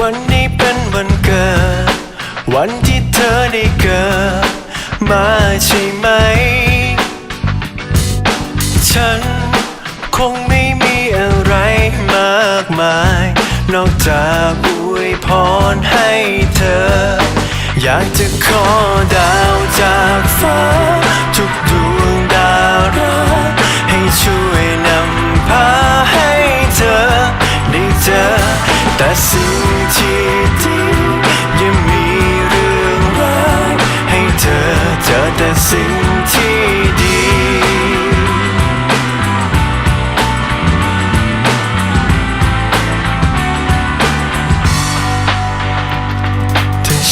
วันนี้เป็นวันเกิด วันที่เธอได้เกิด มาใช่ไหม ฉันคงไม่มีอะไรมากมาย นอกจากอวยพรให้เธอ อยากจะขอดาวจากฟ้า ทุกดวงดาราให้ช่วย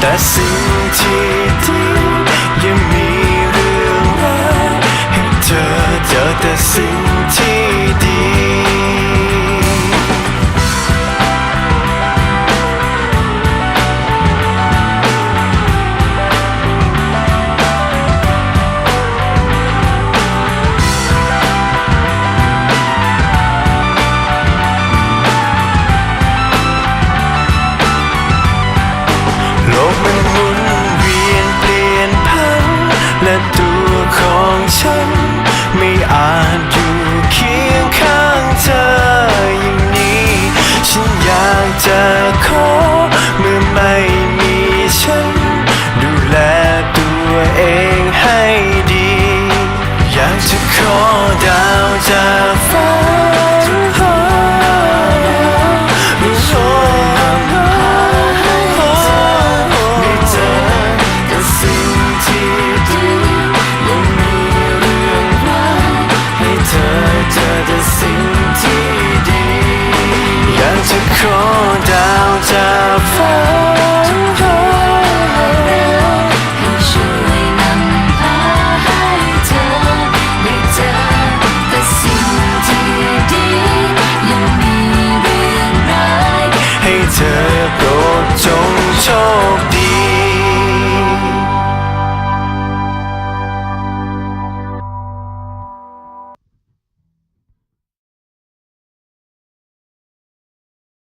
แต่สิ่งที่ดียังมีเรื่องราให้เธอเจอแต่สิ่ง